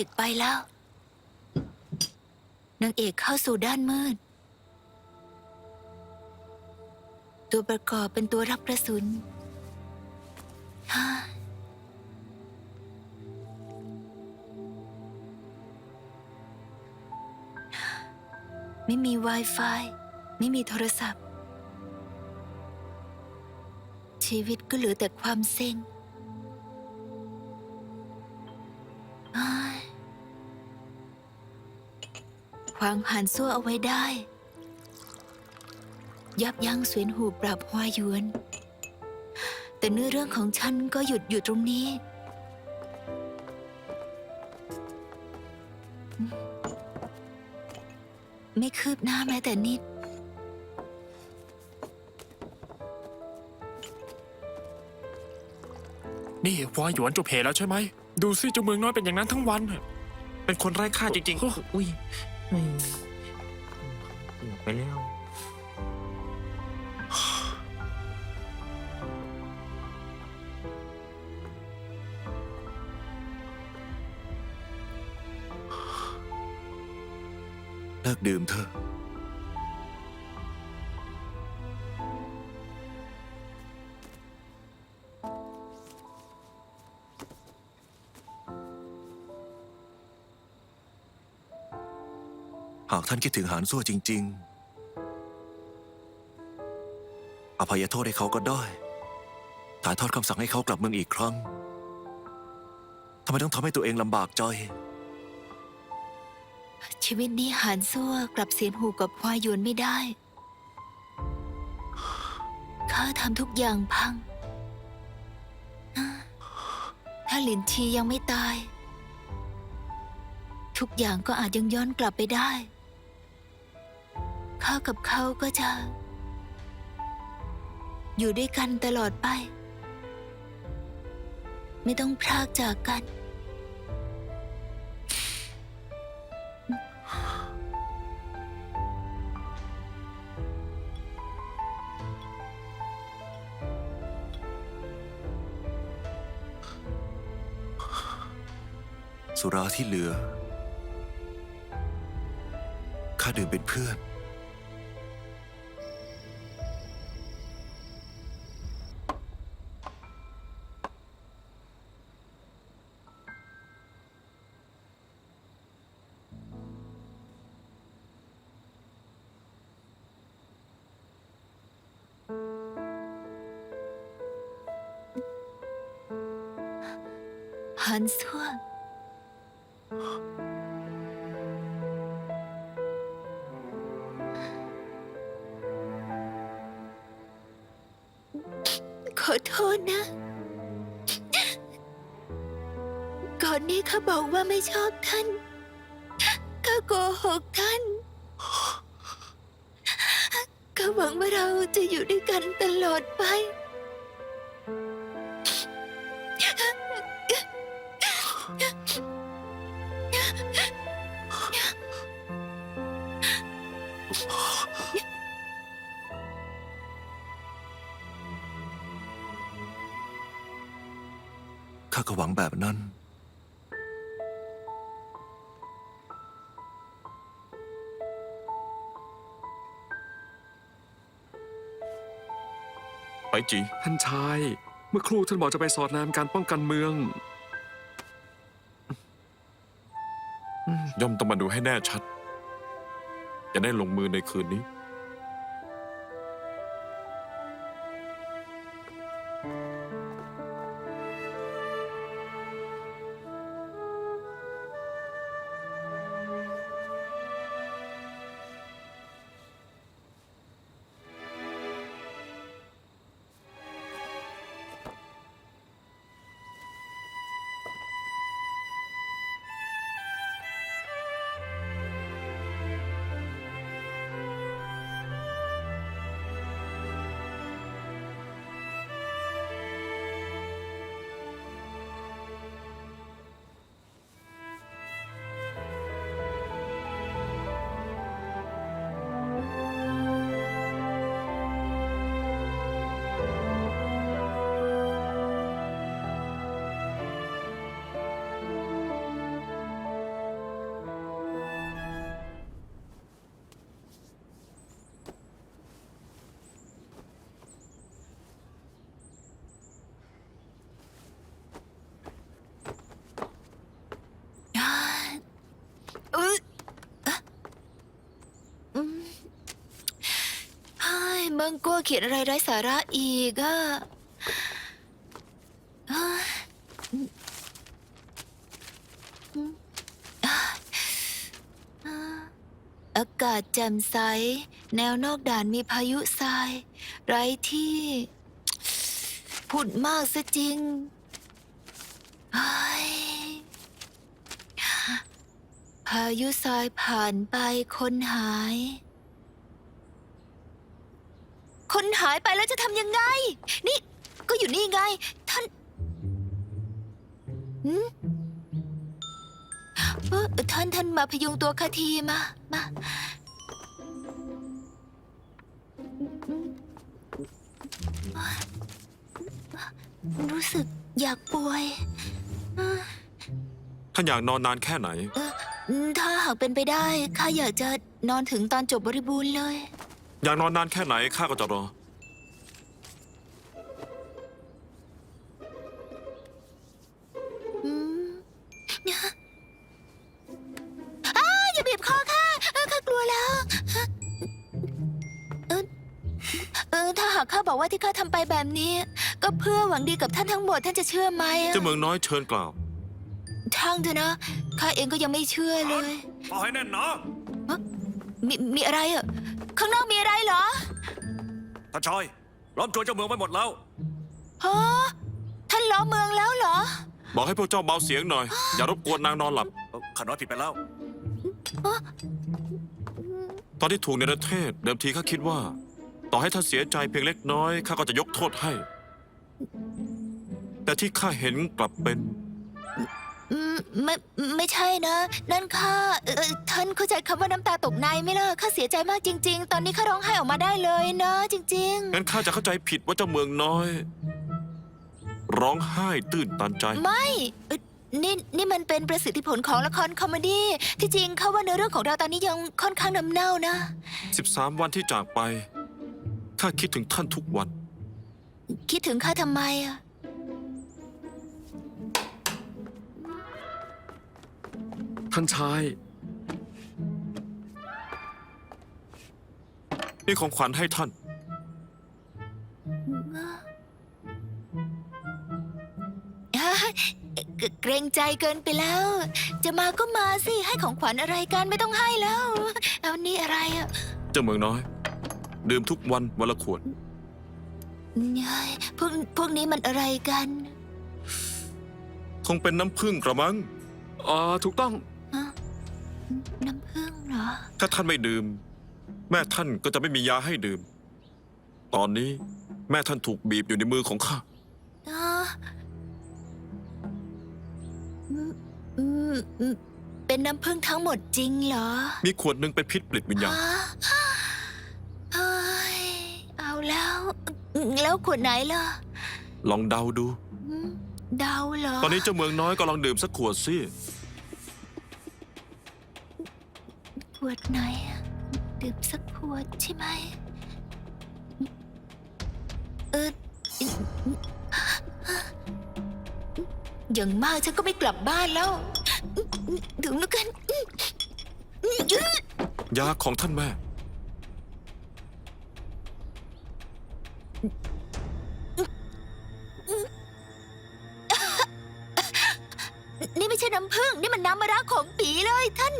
อกไปแล้ว นางเอกเข้าสู่ด้านมืด ตัวประกอบเป็นตัวรับกระสุนฮ่าไม่มี Wi-Fi ไม่มีโทรศัพท์ ชีวิตก็เหลือแต่ความเซ็ง ขวางผ่านซั่วเอาไว้ได้ ยับยั้งเสวียนหูปราบฮวาหยวน แต่เนื้อเรื่องของฉันก็หยุดอยู่ตรงนี้ ไม่คืบหน้าแม้แต่นิด นี่วาหยวนจบเพแล้วใช่ไหม ดูสิเจ้าเมืองน้อยเป็นอย่างนั้นทั้งวัน เป็นคนไร้ค่าจริงๆ อุ้ย เกือบไปแล้วเลิกดื่มเถอะ หากท่านคิดถึงหานซั่วจริง ๆ อภัยโทษให้เขาก็ได้ ถ่ายทอดคำสั่งให้เขากลับเมืองอีกครั้ง ทำไมต้องทำให้ตัวเองลำบากใจ ชีวิตนี้หานซั่วกลับเสียนหูกับฮวาหยวนไม่ได้ข้าทำทุกอย่างพัง ถ้าหลินทียังไม่ตาย ทุกอย่างก็อาจยังย้อนกลับไปได้ ข้ากับเขาก็จะ อยู่ด้วยกันตลอดไป ไม่ต้องพรากจากกัน สุราที่เหลือ ข้าดื่มเป็นเพื่อน หันซัวขอโทษนะ ก่อนนี้ข้าบอกว่าไม่ชอบท่าน ข้าโกหกท่าน ข้าหวังว่าเราจะอยู่ด้วยกันตลอดไป ก็หวังแบบนั้น ไปจี ท่านชาย เมื่อครู่ท่านบอกจะไปสอดแนมการป้องกันเมือง ย่อมต้องมาดูให้แน่ชัด จะได้ลงมือในคืนนี้ มืองกัวเขียนอะไรไร้สาระอีกอะเอ้ยอากาศแจ่มใส แนวนอกด่านมีพายุทราย ไร้ที่ ผุดมากซะจริงเฮ้ยพายุทรายผ่านไปคนหาย คนหายไปแล้วจะทำยังไง นี่ ก็อยู่นี่ไง ท่านหืมเอ่อท่านท่านมาพยุงตัวคาทีมา มา รู้สึกอยากป่วย ท่านอยากนอนนานแค่ไหน เออถ้าหากเป็นไปได้ ข้าอยากจะนอนถึงตอนจบบริบูรณ์เลย อยากนอนนานแค่ไหนข้าก็จะรอ อืมอ้าอย่าบีบคอข้าเออข้ากลัวแล้ว เออเออถ้าหากข้าบอกว่าที่ข้าทำไปแบบนี้ ก็เพื่อหวังดีกับท่านทั้งหมดท่านจะเชื่อไหมอะเจ้าเมืองน้อยเชิญกล่าว ช่างเถอะนะ ข้าเองก็ยังไม่เชื่อเลยเอาให้แน่นนะมีมีอะไรอะ ข้างนอกมีอะไรเหรอท่านชายล้อมโจรเจ้าเมืองไว้หมดแล้ว ฮะท่านล้อมเมืองแล้วเหรอ บอกให้พวกเจ้าเบาเสียงหน่อย อย่ารบกวนนางนอนหลับ เอ้าข้าน้อยผิดไปแล้ว ตอนที่ถูกในประเทศ เดิมทีข้าคิดว่า ต่อให้ท่านเสียใจเพียงเล็กน้อยข้าก็จะยกโทษให้ แต่ที่ข้าเห็นกลับเป็น อืมไม่ไม่ใช่นะ นั่นข้าเอ่อท่านเข้าใจคำว่าน้ำตาตกในไหมล่ะข้าเสียใจมากจริง ๆ ตอนนี้ข้าร้องไห้ออกมาได้เลยนะจริง งั้นข้าจะเข้าใจผิดว่าเจ้าเมืองน้อย ร้องไห้ตื้นตันใจ ๆ ไม่เอ่อนี่นี่มันเป็นประสิทธิผลของละครคอมเมดี้ที่จริงข้าว่าเนื้อเรื่องของเราตอนนี้ยังค่อนข้างน้ำเน่านะ 13 วันที่จากไป ข้าคิดถึงท่านทุกวัน คิดถึงข้าทำไมอะ ท่านชาย นี่ของขวัญให้ท่านเกเกรงใจเกินไปแล้ว จะมาก็มาสิ ให้ของขวัญอะไรกันไม่ต้องให้แล้ว เอานี่อะไรอะเจ้าเมืองน้อย ดื่มทุกวันวันละขวดเฮ้ยพวกพวกนี้มันอะไรกัน คงเป็นน้ำผึ้งกระมัง อ่า ถูกต้องฮะ น้ำผึ้งเหรอ ถ้าท่านไม่ดื่ม แม่ท่านก็จะไม่มียาให้ดื่ม ตอนนี้แม่ท่านถูกบีบอยู่ในมือของข้าอ๋ออืมอืมอืมเป็นน้ำผึ้งทั้งหมดจริงเหรอมีขวดหนึ่งเป็นพิษปลิดวิญญาณ ฮะเฮ้ยเอาแล้ว แล้วขวดไหนล่ะลองเดาดู อืมเดาเหรอ ตอนนี้เจ้าเมืองน้อยก็ลองดื่มสักขวดสิ ขวดไหนอะดื่มสักขวดใช่ไหม เออ อย่างมากฉันก็ไม่กลับบ้านแล้วถึงแล้วกัน ยาของท่านแม่ นี่ไม่ใช่น้ำผึ้งนี่มันน้ำมะระของปีเลยท่าน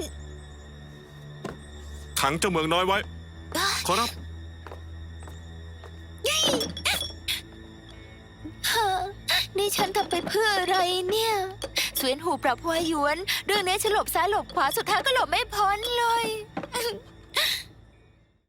ขังเจ้าเมืองน้อยไว้ ขอรับ เฮ้อนี่ฉันทำไปเพื่ออะไรเนี่ยเสวียนหูปรับหัวหยวน เรื่องนี้ฉันหลบซ้ายหลบขวาสุดท้ายก็หลบไม่พ้นเลย